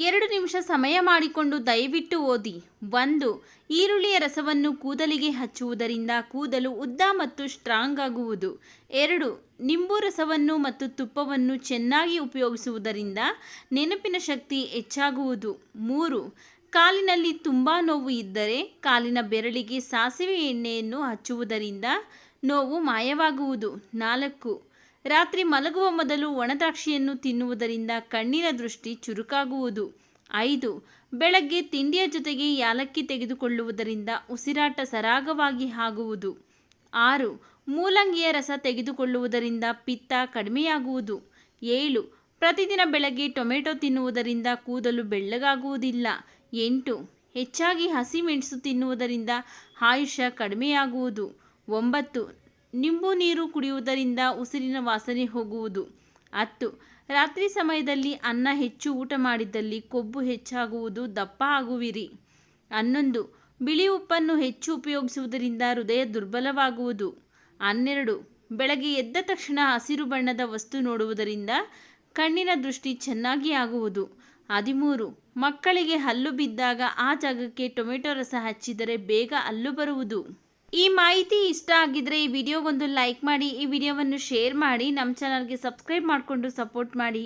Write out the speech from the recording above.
ಎರಡು ನಿಮಿಷ ಸಮಯ ಮಾಡಿಕೊಂಡು ದಯವಿಟ್ಟು ಓದಿ. ಒಂದು, ಈರುಳ್ಳಿಯ ರಸವನ್ನು ಕೂದಲಿಗೆ ಹಚ್ಚುವುದರಿಂದ ಕೂದಲು ಉದ್ದ ಮತ್ತು ಸ್ಟ್ರಾಂಗ್ ಆಗುವುದು. ಎರಡು, ನಿಂಬು ರಸವನ್ನು ಮತ್ತು ತುಪ್ಪವನ್ನು ಚೆನ್ನಾಗಿ ಉಪಯೋಗಿಸುವುದರಿಂದ ನೆನಪಿನ ಶಕ್ತಿ ಹೆಚ್ಚಾಗುವುದು. ಮೂರು, ಕಾಲಿನಲ್ಲಿ ತುಂಬ ನೋವು ಇದ್ದರೆ ಕಾಲಿನ ಬೆರಳಿಗೆ ಸಾಸಿವೆ ಎಣ್ಣೆಯನ್ನು ಹಚ್ಚುವುದರಿಂದ ನೋವು ಮಾಯವಾಗುವುದು. ನಾಲ್ಕು ರಾತ್ರಿ ಮಲಗುವ ಮೊದಲು ಒಣದ್ರಾಕ್ಷಿಯನ್ನು ತಿನ್ನುವುದರಿಂದ ಕಣ್ಣಿನ ದೃಷ್ಟಿ ಚುರುಕಾಗುವುದು. ಐದು, ಬೆಳಗ್ಗೆ ತಿಂಡಿಯ ಜೊತೆಗೆ ಯಾಲಕ್ಕಿ ತೆಗೆದುಕೊಳ್ಳುವುದರಿಂದ ಉಸಿರಾಟ ಸರಾಗವಾಗಿ ಆಗುವುದು. ಆರು, ಮೂಲಂಗಿಯ ರಸ ತೆಗೆದುಕೊಳ್ಳುವುದರಿಂದ ಪಿತ್ತ ಕಡಿಮೆಯಾಗುವುದು. ಏಳು, ಪ್ರತಿದಿನ ಬೆಳಗ್ಗೆ ಟೊಮೆಟೊ ತಿನ್ನುವುದರಿಂದ ಕೂದಲು ಬೆಳ್ಳಗಾಗುವುದಿಲ್ಲ. ಎಂಟು, ಹೆಚ್ಚಾಗಿ ಹಸಿಮೆಣಸು ತಿನ್ನುವುದರಿಂದ ಆಯುಷ್ಯ ಕಡಿಮೆಯಾಗುವುದು. ಒಂಬತ್ತು ನಿಂಬು ನೀರು ಕುಡಿಯುವುದರಿಂದ ಉಸಿರಿನ ವಾಸನೆ ಹೋಗುವುದು. ಹತ್ತು, ರಾತ್ರಿ ಸಮಯದಲ್ಲಿ ಅನ್ನ ಹೆಚ್ಚು ಊಟ ಮಾಡಿದ್ದಲ್ಲಿ ಕೊಬ್ಬು ಹೆಚ್ಚಾಗುವುದು ದಪ್ಪ ಆಗುವಿರಿ. ಹನ್ನೊಂದು, ಬಿಳಿ ಉಪ್ಪನ್ನು ಹೆಚ್ಚು ಉಪಯೋಗಿಸುವುದರಿಂದ ಹೃದಯ ದುರ್ಬಲವಾಗುವುದು. ಹನ್ನೆರಡು, ಬೆಳಗ್ಗೆ ಎದ್ದ ತಕ್ಷಣ ಹಸಿರು ಬಣ್ಣದ ವಸ್ತು ನೋಡುವುದರಿಂದ ಕಣ್ಣಿನ ದೃಷ್ಟಿ ಚೆನ್ನಾಗಿ ಆಗುವುದು. ಹದಿಮೂರು, ಮಕ್ಕಳಿಗೆ ಹಲ್ಲು ಬಿದ್ದಾಗ ಆ ಜಾಗಕ್ಕೆ ಟೊಮೆಟೊ ರಸ ಹಚ್ಚಿದರೆ ಬೇಗ ಹಲ್ಲು ಬರುವುದು. ಈ ಮಾಹಿತಿ ಇಷ್ಟ ಆಗಿದ್ರೆ ಈ ವಿಡಿಯೋಗೊಂದು ಲೈಕ್ ಮಾಡಿ, ಈ ವಿಡಿಯೋವನ್ನು ಶೇರ್ ಮಾಡಿ, ನಮ್ಮ ಚಾನಲ್ಗೆ ಸಬ್ಸ್ಕ್ರೈಬ್ ಮಾಡಿಕೊಂಡು ಸಪೋರ್ಟ್ ಮಾಡಿ.